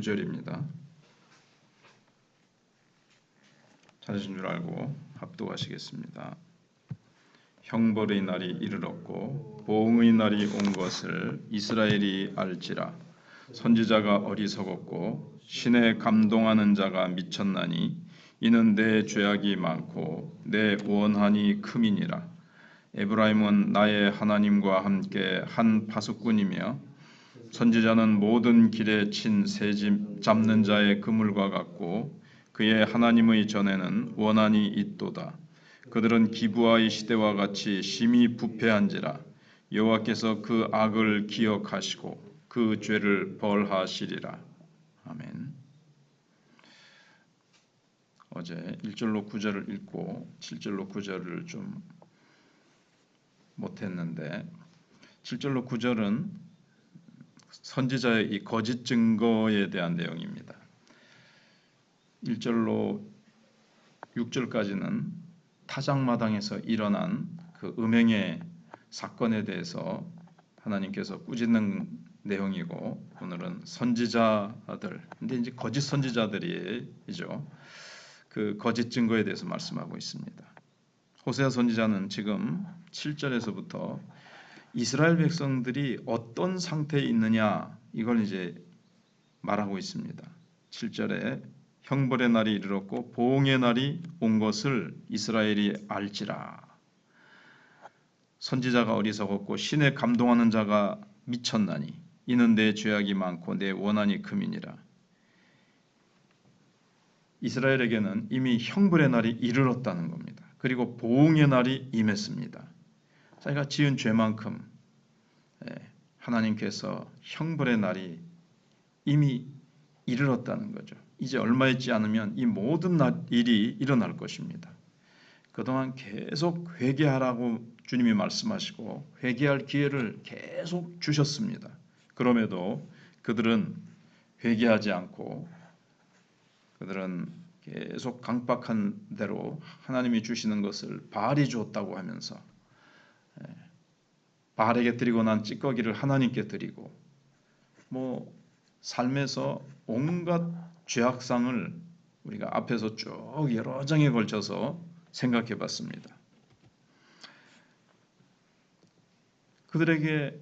9절입니다. 찾으신 줄 알고 합독하시겠습니다. 형벌의 날이 이르렀고 보응의 날이 온 것을 이스라엘이 알지라 선지자가 어리석었고 신에 감동하는 자가 미쳤나니 이는 내 죄악이 많고 내 원한이 크민이라 에브라임은 나의 하나님과 함께 한 파수꾼이며 선지자는 모든 길에 친 새집 잡는 자의 그물과 같고 그의 하나님의 전에는 원한이 있도다. 그들은 기부아의 시대와 같이 심히 부패한지라 여호와께서 그 악을 기억하시고 그 죄를 벌하시리라. 아멘. 어제 1절로 9절을 읽고 7절로 9절을 좀 못했는데 7절로 9절은 선지자의 이 거짓 증거에 대한 내용입니다. 1절로 6절까지는 타작마당에서 일어난 그 음행의 사건에 대해서 하나님께서 꾸짖는 내용이고 오늘은 선지자들 근데 이제 거짓 선지자들이죠. 그 거짓 증거에 대해서 말씀하고 있습니다. 호세아 선지자는 지금 7절에서부터 이스라엘 백성들이 어떤 상태에 있느냐 이걸 이제 말하고 있습니다. 7절에 형벌의 날이 이르렀고 보응의 날이 온 것을 이스라엘이 알지라. 선지자가 어리석었고 신에 감동하는 자가 미쳤나니 이는 내 죄악이 많고 내 원한이 금이니라. 이스라엘에게는 이미 형벌의 날이 이르렀다는 겁니다. 그리고 보응의 날이 임했습니다. 자기가 지은 죄만큼 예, 하나님께서 형벌의 날이 이미 이르렀다는 거죠. 이제 얼마 있지 않으면 이 모든 일이 일어날 것입니다. 그동안 계속 회개하라고 주님이 말씀하시고 회개할 기회를 계속 주셨습니다. 그럼에도 그들은 회개하지 않고 그들은 계속 강박한 대로 하나님이 주시는 것을 바알이 주었다고 하면서 예, 바알에게 드리고 난 찌꺼기를 하나님께 드리고 뭐 삶에서 온갖 죄악상을 우리가 앞에서 쭉 여러 장에 걸쳐서 생각해 봤습니다. 그들에게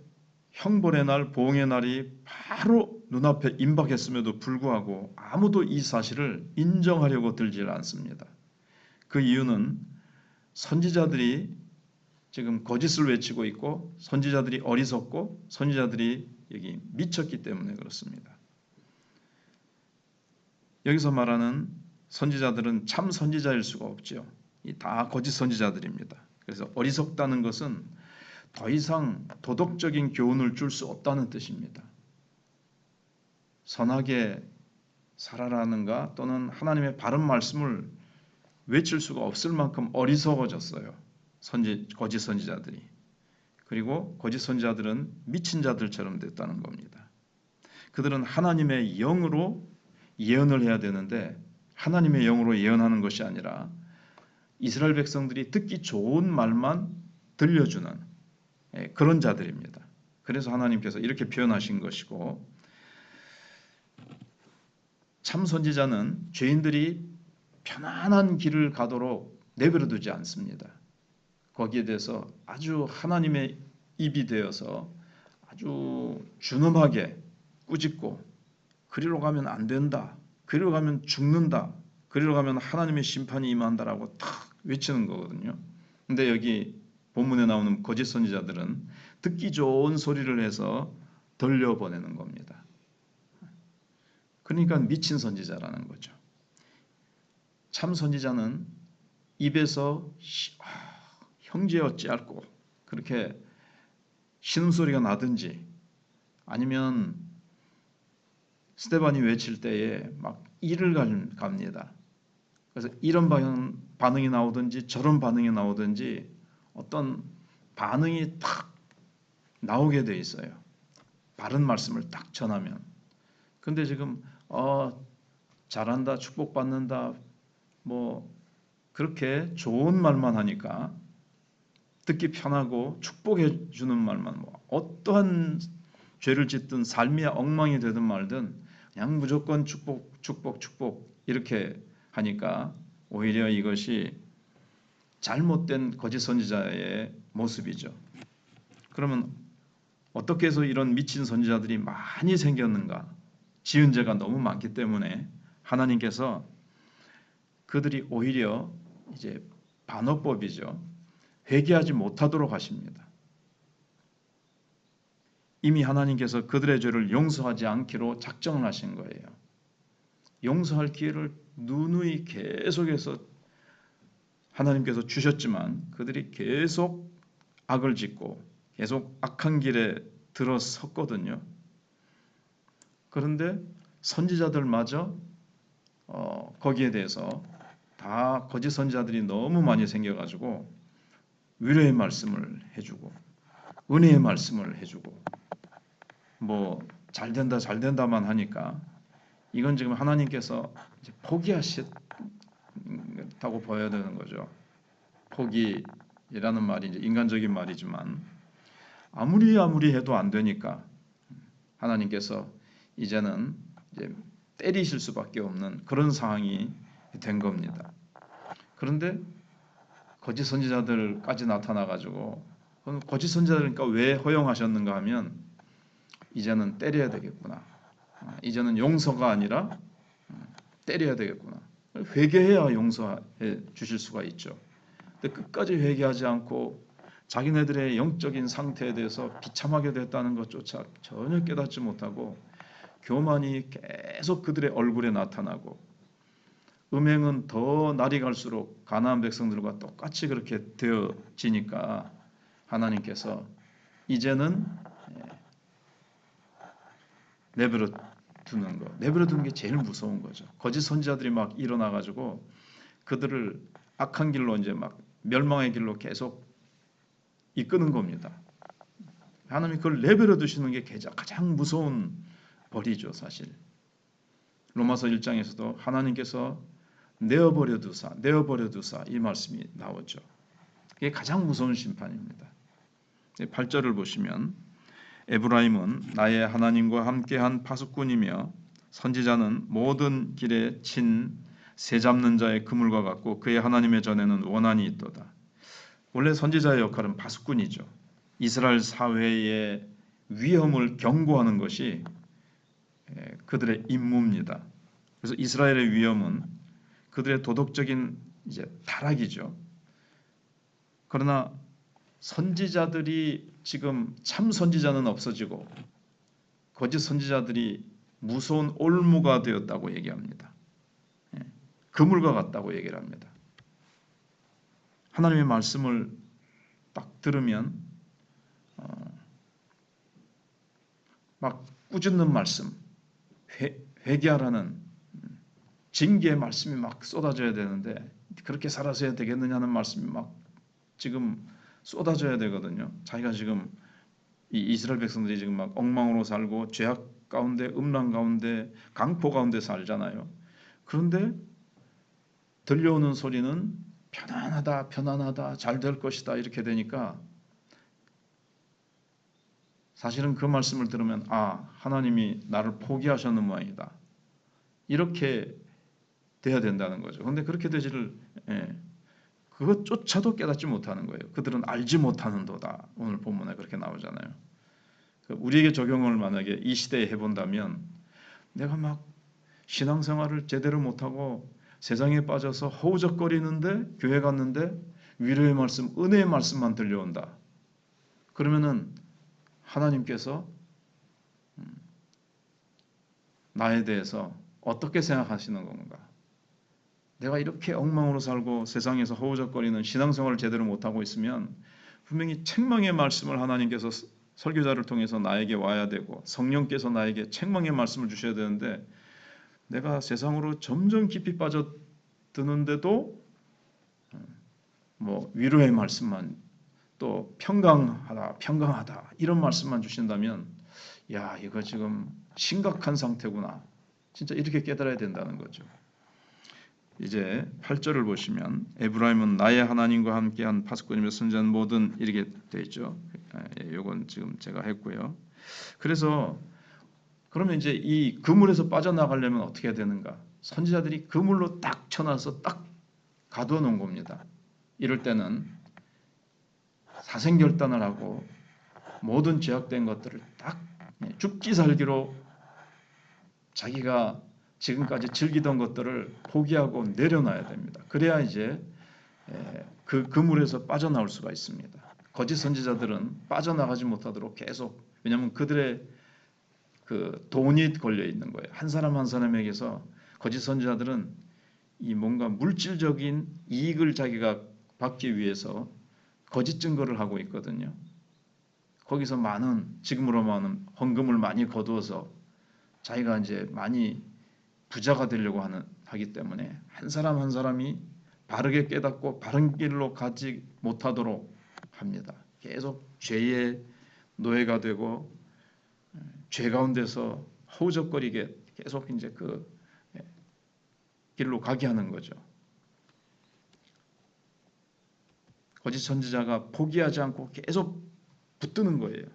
형벌의 날, 보응의 날이 바로 눈앞에 임박했음에도 불구하고 아무도 이 사실을 인정하려고 들지 않습니다. 그 이유는 선지자들이 지금 거짓을 외치고 있고 선지자들이 어리석고 선지자들이 여기 미쳤기 때문에 그렇습니다. 여기서 말하는 선지자들은 참 선지자일 수가 없죠. 다 거짓 선지자들입니다. 그래서 어리석다는 것은 더 이상 도덕적인 교훈을 줄 수 없다는 뜻입니다. 선하게 살아라는가 또는 하나님의 바른 말씀을 외칠 수가 없을 만큼 어리석어졌어요. 선지 거짓 선지자들이. 그리고 거짓 선지자들은 미친 자들처럼 됐다는 겁니다. 그들은 하나님의 영으로 예언을 해야 되는데 하나님의 영으로 예언하는 것이 아니라 이스라엘 백성들이 듣기 좋은 말만 들려주는 예, 그런 자들입니다. 그래서 하나님께서 이렇게 표현하신 것이고 참 선지자는 죄인들이 편안한 길을 가도록 내버려 두지 않습니다. 거기에 대해서 아주 하나님의 입이 되어서 아주 준엄하게 꾸짖고 그리로 가면 안 된다. 그리로 가면 죽는다. 그리로 가면 하나님의 심판이 임한다라고 탁 외치는 거거든요. 근데 여기 본문에 나오는 거짓 선지자들은 듣기 좋은 소리를 해서 돌려보내는 겁니다. 그러니까 미친 선지자라는 거죠. 참 선지자는 입에서 아, 형제 어찌할고 그렇게 신음소리가 나든지 아니면 스테반이 외칠 때에 막 이를 갑니다. 그래서 이런 반응이 나오든지 저런 반응이 나오든지 어떤 반응이 탁 나오게 돼 있어요. 바른 말씀을 딱 전하면. 근데 지금 어 잘한다, 축복받는다, 뭐 그렇게 좋은 말만 하니까 듣기 편하고 축복해 주는 말만 뭐 어떠한 죄를 짓든 삶이 엉망이 되든 말든 그냥 무조건 축복, 축복, 축복 이렇게 하니까 오히려 이것이 잘못된 거짓 선지자의 모습이죠. 그러면 어떻게 해서 이런 미친 선지자들이 많이 생겼는가? 지은 죄가 너무 많기 때문에 하나님께서 그들이 오히려 이제 반어법이죠. 회개하지 못하도록 하십니다. 이미 하나님께서 그들의 죄를 용서하지 않기로 작정을 하신 거예요. 용서할 기회를 누누이 계속해서 하나님께서 주셨지만 그들이 계속 악을 짓고 계속 악한 길에 들어섰거든요. 그런데 선지자들마저 어, 거기에 대해서 다 거짓 선지자들이 너무 많이 생겨가지고 위로의 말씀을 해주고 은혜의 말씀을 해주고 뭐 잘 된다 잘 된다만 하니까 이건 지금 하나님께서 포기하셨다고 보여야 되는 거죠. 포기라는 말이 이제 인간적인 말이지만 아무리 아무리 해도 안 되니까 하나님께서 이제는 이제 때리실 수밖에 없는 그런 상황이 된 겁니다. 그런데 거짓 선지자들까지 나타나 가지고 거짓 선지자들니까 왜 허용하셨는가 하면 이제는 때려야 되겠구나. 아, 이제는 용서가 아니라 음, 때려야 되겠구나. 회개해야 용서해 주실 수가 있죠. 근데 끝까지 회개하지 않고 자기네들의 영적인 상태에 대해서 비참하게 됐다는 것조차 전혀 깨닫지 못하고 교만이 계속 그들의 얼굴에 나타나고 음행은 더 날이 갈수록 가나안 백성들과 똑같이 그렇게 되어지니까 하나님께서 이제는 예, 내버려 두는 거, 내버려 두는 게 제일 무서운 거죠. 거짓 선지자들이 막 일어나 가지고 그들을 악한 길로 이제 막 멸망의 길로 계속 이끄는 겁니다. 하나님이 그걸 내버려 두시는 게 가장 무서운 벌이죠, 사실. 로마서 1장에서도 하나님께서 내어버려 두사, 내어버려 두사 이 말씀이 나오죠. 이게 가장 무서운 심판입니다. 8절을 보시면 에브라임은 나의 하나님과 함께한 파수꾼이며 선지자는 모든 길에 친 새 잡는 자의 그물과 같고 그의 하나님의 전에는 원한이 있도다. 원래 선지자의 역할은 파수꾼이죠. 이스라엘 사회의 위험을 경고하는 것이 그들의 임무입니다. 그래서 이스라엘의 위험은 그들의 도덕적인 이제 타락이죠. 그러나 선지자들이 지금 참 선지자는 없어지고 거짓 선지자들이 무서운 올무가 되었다고 얘기합니다. 예, 그물과 같다고 얘기를 합니다. 하나님의 말씀을 딱 들으면 어, 막 꾸짖는 말씀, 회, 회개하라는 징계의 말씀이 막 쏟아져야 되는데 그렇게 살아서야 되겠느냐는 말씀이 막 지금 쏟아져야 되거든요. 자기가 지금 이 이스라엘 백성들이 지금 막 엉망으로 살고 죄악 가운데 음란 가운데 강포 가운데 살잖아요. 그런데 들려오는 소리는 편안하다, 편안하다, 잘 될 것이다 이렇게 되니까 사실은 그 말씀을 들으면 아 하나님이 나를 포기하셨는 모양이다. 이렇게 돼야 된다는 거죠. 그런데 그렇게 되지를 예, 그것조차도 깨닫지 못하는 거예요. 그들은 알지 못하는도다. 오늘 본문에 그렇게 나오잖아요. 그 우리에게 적용을 만약에 이 시대에 해본다면 내가 막 신앙생활을 제대로 못하고 세상에 빠져서 허우적거리는데 교회 갔는데 위로의 말씀, 은혜의 말씀만 들려온다. 그러면은 하나님께서 음, 나에 대해서 어떻게 생각하시는 건가? 내가 이렇게 엉망으로 살고 세상에서 허우적거리는 신앙생활을 제대로 못하고 있으면 분명히 책망의 말씀을 하나님께서 설교자를 통해서 나에게 와야 되고 성령께서 나에게 책망의 말씀을 주셔야 되는데 내가 세상으로 점점 깊이 빠져드는데도 뭐 위로의 말씀만 또 평강하다 평강하다 이런 말씀만 주신다면 야 이거 지금 심각한 상태구나 진짜 이렇게 깨달아야 된다는 거죠. 이제 8절을 보시면 에브라임은 나의 하나님과 함께한 파수꾼이며 선지자는 모든 이렇게 돼 있죠. 이건 예, 지금 제가 했고요. 그래서 그러면 이제 이 그물에서 빠져나가려면 어떻게 해야 되는가? 선지자들이 그물로 딱 쳐놔서 딱 가두어 놓은 겁니다. 이럴 때는 사생결단을 하고 모든 죄악된 것들을 딱 죽기 살기로 자기가 지금까지 즐기던 것들을 포기하고 내려놔야 됩니다. 그래야 이제 그 그물에서 빠져나올 수가 있습니다. 거짓 선지자들은 빠져나가지 못하도록 계속 왜냐하면 그들의 그 돈이 걸려 있는 거예요. 한 사람 한 사람에게서 거짓 선지자들은 이 뭔가 물질적인 이익을 자기가 받기 위해서 거짓 증거를 하고 있거든요. 거기서 많은 지금으로 말하는 헌금을 많이 거두어서 자기가 이제 많이 부자가 되려고 하는 하기 때문에 한 사람 한 사람이 바르게 깨닫고 바른 길로 가지 못하도록 합니다. 계속 죄의 노예가 되고 죄 가운데서 허우적거리게 계속 이제 그 예, 길로 가게 하는 거죠. 거짓 선지자가 포기하지 않고 계속 붙드는 거예요.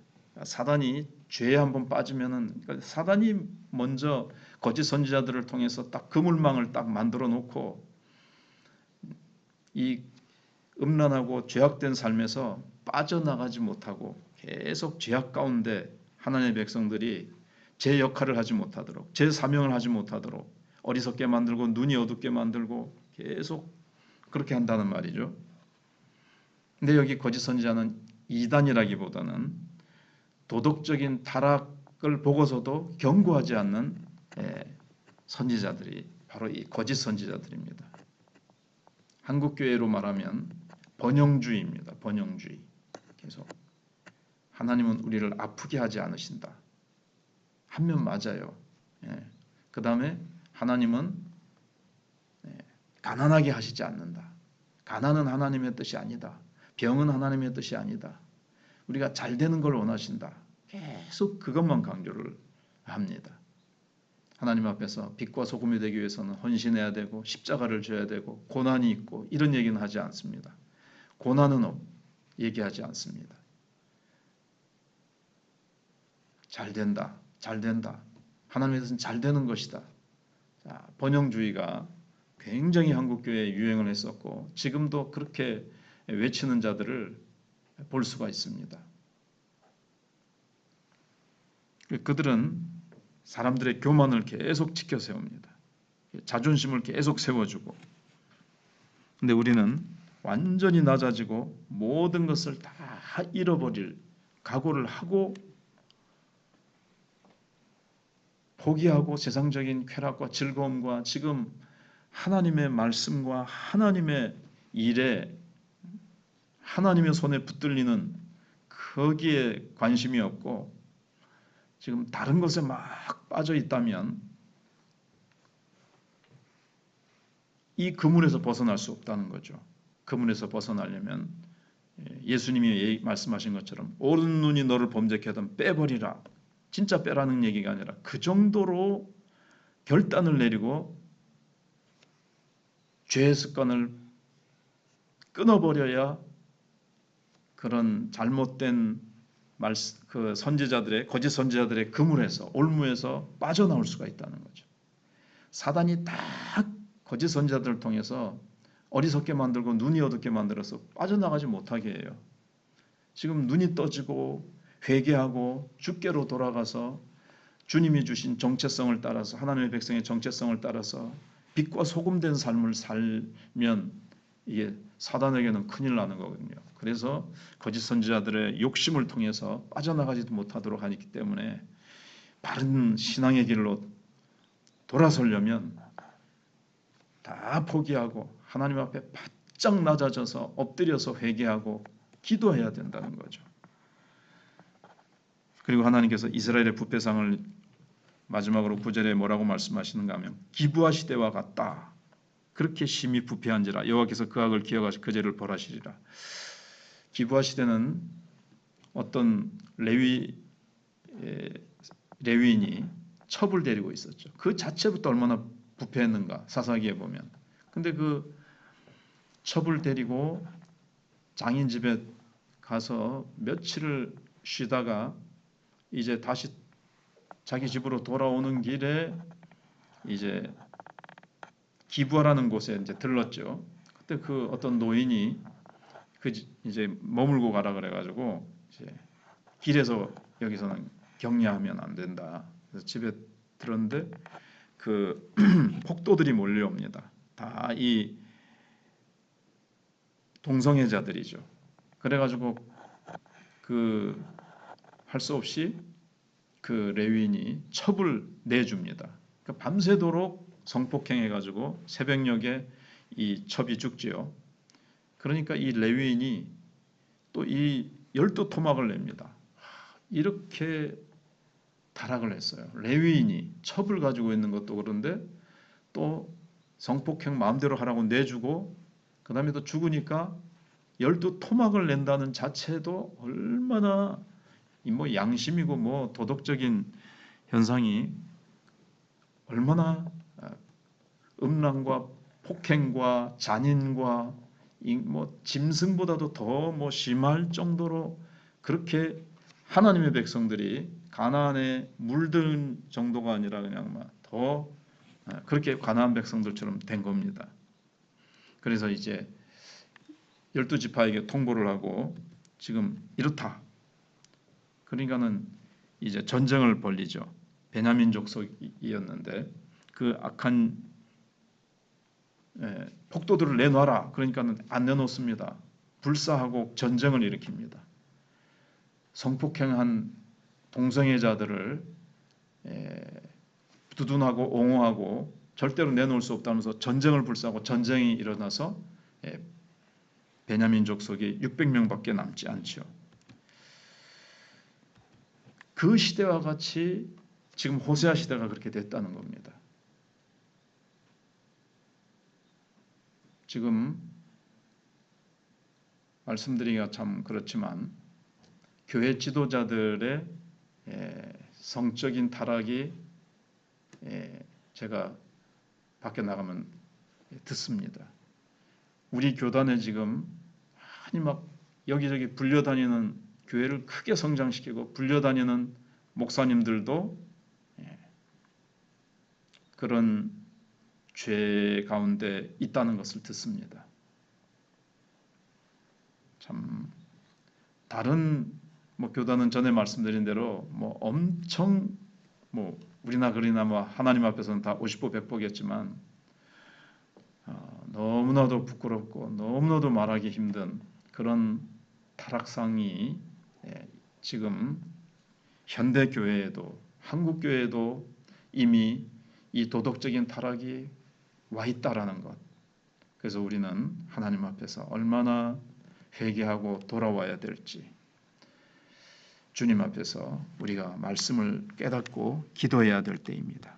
사단이 죄에 한번 빠지면은 그러니까 사단이 먼저 거짓 선지자들을 통해서 딱 그물망을 딱 만들어 놓고 이 음란하고 죄악된 삶에서 빠져나가지 못하고 계속 죄악 가운데 하나님의 백성들이 제 역할을 하지 못하도록 제 사명을 하지 못하도록 어리석게 만들고 눈이 어둡게 만들고 계속 그렇게 한다는 말이죠. 근데 여기 거짓 선지자는 이단이라기보다는 도덕적인 타락을 보고서도 경고하지 않는 예, 선지자들이 바로 이 거짓 선지자들입니다. 한국 교회로 말하면 번영주의입니다. 번영주의. 계속 하나님은 우리를 아프게 하지 않으신다. 한 면 맞아요. 예. 그 다음에 하나님은 예, 가난하게 하시지 않는다. 가난은 하나님의 뜻이 아니다. 병은 하나님의 뜻이 아니다. 우리가 잘 되는 걸 원하신다. 계속 그것만 강조를 합니다. 하나님 앞에서 빛과 소금이 되기 위해서는 헌신해야 되고 십자가를 져야 되고 고난이 있고 이런 얘기는 하지 않습니다. 고난은 얘기하지 않습니다. 잘 된다. 잘 된다. 하나님에서는 잘 되는 것이다. 자, 번영주의가 굉장히 한국 교회에 유행을 했었고 지금도 그렇게 외치는 자들을 볼 수가 있습니다. 그들은 사람들의 교만을 계속 지켜 세웁니다. 자존심을 계속 세워주고. 근데 우리는 완전히 낮아지고 모든 것을 다 잃어버릴 각오를 하고 포기하고 세상적인 쾌락과 즐거움과 지금 하나님의 말씀과 하나님의 일에 하나님의 손에 붙들리는 거기에 관심이 없고 지금 다른 것에 막 빠져 있다면 이 그물에서 벗어날 수 없다는 거죠. 그물에서 벗어나려면 예, 예수님이 말씀하신 것처럼 오른 눈이 너를 범죄케 하던 빼버리라. 진짜 빼라는 얘기가 아니라 그 정도로 결단을 내리고 죄의 습관을 끊어버려야 그런 잘못된 말, 그 선지자들의 거짓 선지자들의 그물에서 올무에서 빠져나올 수가 있다는 거죠. 사단이 다 거짓 선지자들을 통해서 어리석게 만들고 눈이 어둡게 만들어서 빠져나가지 못하게 해요. 지금 눈이 떠지고 회개하고 주께로 돌아가서 주님이 주신 정체성을 따라서 하나님의 백성의 정체성을 따라서 빛과 소금된 삶을 살면 이게 사단에게는 큰일 나는 거거든요. 그래서 거짓 선지자들의 욕심을 통해서 빠져나가지도 못하도록 하기 때문에 바른 신앙의 길로 돌아서려면 다 포기하고 하나님 앞에 바짝 낮아져서 엎드려서 회개하고 기도해야 된다는 거죠. 그리고 하나님께서 이스라엘의 부패상을 마지막으로 구절에 뭐라고 말씀하시는가 하면 기부하 시대와 같다. 그렇게 심히 부패한지라 여호와께서 그 악을 기억하시 그 죄를 벌하시리라. 기부하 시대는 어떤 레위 레위인이 첩을 데리고 있었죠. 그 자체부터 얼마나 부패했는가 사사기에 보면. 근데 그 첩을 데리고 장인 집에 가서 며칠을 쉬다가 이제 다시 자기 집으로 돌아오는 길에 이제 기부하라는 곳에 이제 들렀죠. 그때 그 어떤 노인이 그 지- 이제 머물고 가라 그래가지고 이제 길에서 여기서는 격려하면 안 된다. 그래서 집에 들었는데 그 폭도들이 몰려옵니다. 다 이 동성애자들이죠. 그래가지고 그 할 수 없이 그 레위인이 첩을 내줍니다. 그러니까 밤새도록 성폭행해가지고 새벽녘에 이 첩이 죽지요. 그러니까 이 레위인이 또 이 열두 토막을 냅니다. 이렇게 타락을 했어요. 레위인이 첩을 가지고 있는 것도 그런데 또 성폭행 마음대로 하라고 내주고 그 다음에 또 죽으니까 열두 토막을 낸다는 자체도 얼마나 이뭐 양심이고 뭐 도덕적인 현상이 얼마나 아, 음란과 폭행과 잔인과 이뭐 짐승보다도 더 뭐 심할 정도로 그렇게 하나님의 백성들이 가나안에 물든 정도가 아니라 그냥 막더 아, 그렇게 가나안 백성들처럼 된 겁니다. 그래서 이제 열두 지파에게 통보를 하고 지금 이렇다. 그러니까는 이제 전쟁을 벌리죠. 베냐민 족속이었는데 그 악한 예, 폭도들을 내놔라. 그러니까는 안 내놓습니다. 불사하고 전쟁을 일으킵니다. 성폭행한 동성애자들을 예, 두둔하고 옹호하고 절대로 내놓을 수 없다면서 전쟁을 불사하고 전쟁이 일어나서 예, 베냐민 족속이 600명밖에 남지 않죠. 그 시대와 같이 지금 호세아 시대가 그렇게 됐다는 겁니다. 지금 말씀드리기가 참 그렇지만 교회 지도자들의 예, 성적인 타락이 예, 제가 밖에 나가면 듣습니다. 우리 교단에 지금 많이 막 여기저기 불려다니는 교회를 크게 성장시키고 불려다니는 목사님들도 예, 그런 죄 가운데 있다는 것을 듣습니다. 참 다른 뭐 교단은 전에 말씀드린 대로 뭐 엄청 뭐 우리나 그리나 뭐 하나님 앞에서는 다 50보 100보겠지만 어, 너무나도 부끄럽고 너무나도 말하기 힘든 그런 타락상이 예, 지금 현대 교회에도 한국 교회에도 이미 이 도덕적인 타락이 와 있다라는 것. 그래서 우리는 하나님 앞에서 얼마나 회개하고 돌아와야 될지 주님 앞에서 우리가 말씀을 깨닫고 기도해야 될 때입니다.